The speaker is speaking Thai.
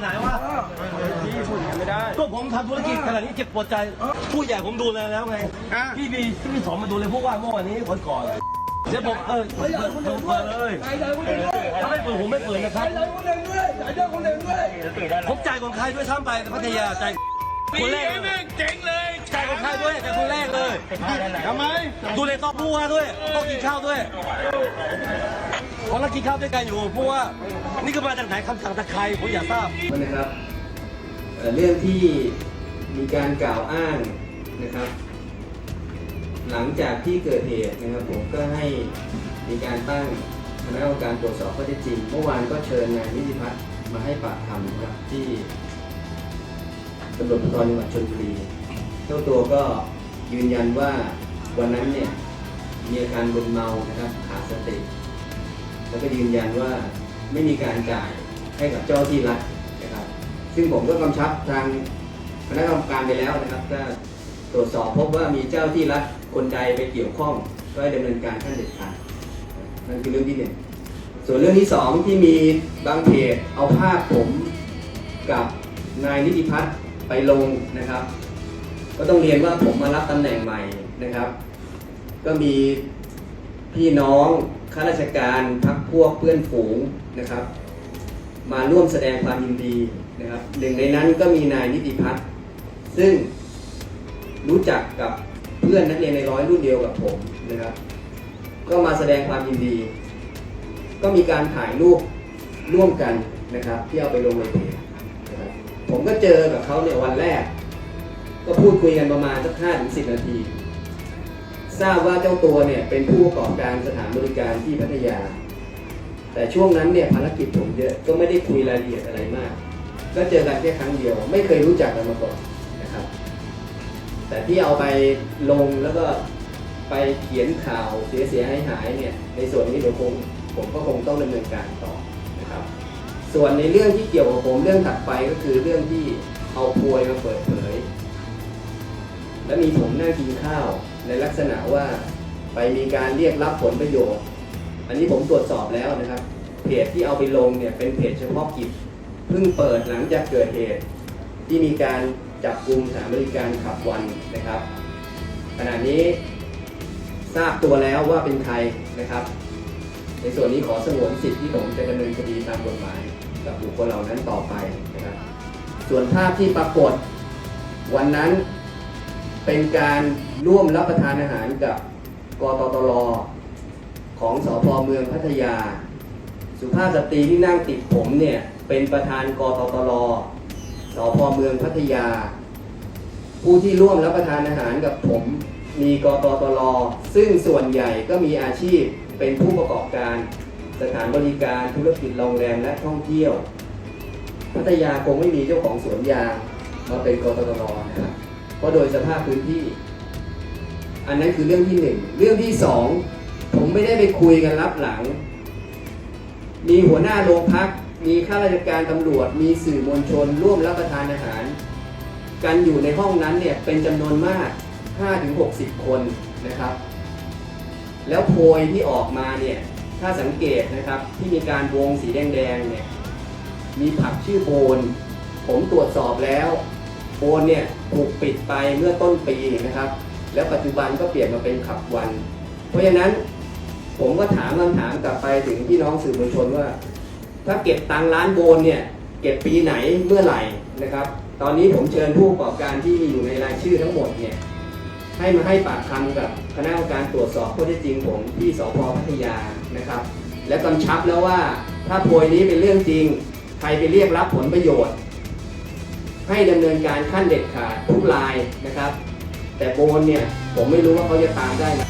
ไหนวะพี่พูดอย่างนั้นไม่ได้ก็ผมทำธุรกิจขนาดนี้เจ็บปวดใจ ผู้ใหญ่ผมดูแลแล้วไง พี่มีพี่สอนมาดูเลยพวกว่าเมื่อวานนี้คนก่อนเดี๋ยวผมเออเปิดเลยถ้าไม่เปิดผมไม่เปิดนะครับผมจ่ายคนไข้ด้วยซ้ำไปพัทยาจ่ายคนแรกเจ๋งเลยจ่ายคนไข้ด้วยจ่ายคนแรกเลยทำไมดูเลยต้องผู้ว่าด้วยต้องกินข้าวด้วย เพราะเรากินข้าวด้วยกันอยู่ผู้ว่านี่ก็มาจากไหนคำสั่งจากใครผมอยากทราบนะครับเอ่อเรื่องที่มีการกล่าวอ้างนะครับ หลังจากที่เกิดเหตุนะครับ ผมก็ให้มีการตั้งคณะกรรมการตรวจสอบข้อเท็จจริง เมื่อวานก็เชิญนายนิติพัฒน์มาให้ปากคำนะครับที่ตำรวจภูธรจังหวัดชลบุรีเจ้าตัวก็ยืนยันว่าวันนั้นเนี่ยมีอาการมึนเมานะครับขาดสติ แล้วก็ยืนยันว่าไม่มีการจ่ายให้กับเจ้าที่รัฐนะครับ ซึ่งผมก็กำชับทางคณะกรรมการไปแล้วนะครับถ้าตรวจสอบพบว่ามีเจ้าที่รัฐคนใดไปเกี่ยวข้อง ก็ให้ดำเนินการขั้นเด็ดขาดนั่นคือเรื่องที่หนึ่งส่วนเรื่องที่สองที่มีบางเพจเอาภาพผมกับนายนิติพัฒน์ไปลงนะครับ ก็ต้องเรียนว่าผมมารับตำแหน่งใหม่นะครับ ก็มีพี่น้อง ข้าราชการพักพวกเพื่อนฝูงนะครับ มาร่วมแสดงความยินดีนะครับหนึ่งในนั้นก็มีนายนิติพัฒน์ซึ่งรู้จักกับเพื่อนนักเรียนในร้อยรุ่นเดียวกับผมนะครับ ก็มาแสดงความยินดี ก็มีการถ่ายรูปร่วมกันนะครับ ที่เอาไปลงในเพจผมก็เจอกับเขาเนี่ยวันแรก ก็พูดคุยกันประมาณสักห้าถึงสิบนาที ทราบว่าเจ้าตัวเนี่ยเป็นผู้ประกอบการสถานบริการที่พัทยา แต่ช่วงนั้นเนี่ยภารกิจผมเยอะก็ไม่ได้คุยรายละเอียดอะไรมาก ก็เจอกันแค่ครั้งเดียว ไม่เคยรู้จักกันมาก่อนนะครับ แต่ที่เอาไปลงแล้วก็ไปเขียนข่าวเสียเสียหายหายเนี่ยในส่วนนี้เดี๋ยวคงผมก็คงต้องดำเนินการต่อนะครับ ส่วนในเรื่องที่เกี่ยวกับผมเรื่องถัดไปก็คือเรื่องที่เอาพวยมาเปิดเผย และมีผมนั่งกินข้าว ในลักษณะว่าไปมีการเรียกรับผลประโยชน์ อันนี้ผมตรวจสอบแล้วนะครับ เพจที่เอาไปลงเนี่ยเป็นเพจเฉพาะกิจเพิ่งเปิดหลังจากเกิดเหตุที่มีการจับกลุ่มสถานบริการขับวันนะครับ ขณะนี้ทราบตัวแล้วว่าเป็นใครนะครับ ในส่วนนี้ขอสงวนสิทธิ์ที่ผมจะดำเนินคดีตามกฎหมาย กับบุคคลเหล่านั้นต่อไปนะครับ ส่วนภาพที่ปรากฏวันนั้น เป็นการร่วมรับประทานอาหารกับกตตลของสพเมืองพัทยา สุภาพสตรีที่นั่งติดผมเนี่ยเป็นประธานกตตลสพเมืองพัทยา ผู้ที่ร่วมรับประทานอาหารกับผมมีกตตลซึ่งส่วนใหญ่ก็มีอาชีพเป็นผู้ประกอบการ สถานบริการธุรกิจโรงแรมและท่องเที่ยว พัทยาคงไม่มีเจ้าของสวนยางมาเป็นกตตลนะครับ เพราะโดยสภาพพื้นที่ อันนั้นคือเรื่องที่หนึ่งเรื่องที่สองผมไม่ได้ไปคุยกันรับหลัง มีหัวหน้าโรงพัก มีข้าราชการตำรวจ มีสื่อมวลชน ร่วมรับประทานอาหาร กันอยู่ในห้องนั้นเนี่ยเป็นจำนวนมาก 5-60 คนนะครับ แล้วโพยที่ออกมาเนี่ยถ้าสังเกตนะครับที่มีการวงสีแดงๆเนี่ยมีผักชื่อโบน ผมตรวจสอบแล้ว โบนเนี่ยถูกปิดไปเมื่อต้นปีนะครับ แล้วปัจจุบันก็เปลี่ยนมาเป็นขับวัน เพราะฉะนั้นผมก็ถามคำถามกลับไปถึงพี่น้องสื่อมวลชนว่า ถ้าเก็บตังค์ร้านโบนเนี่ยเก็บปีไหนเมื่อไหร่นะครับ ตอนนี้ผมเชิญผู้ประกอบการที่มีอยู่ในรายชื่อทั้งหมดเนี่ยให้มาให้ปากคำกับคณะกรรมการตรวจสอบข้อเท็จจริงผมที่สพพัทยานะครับ และกำชับแล้วว่าถ้าโพยนี้เป็นเรื่องจริง ใครไปเรียกรับผลประโยชน์ ให้ดำเนินการขั้นเด็ดขาดทุกรายนะครับ แต่โบนเนี่ยผมไม่รู้ว่าเขาจะตามได้ไหม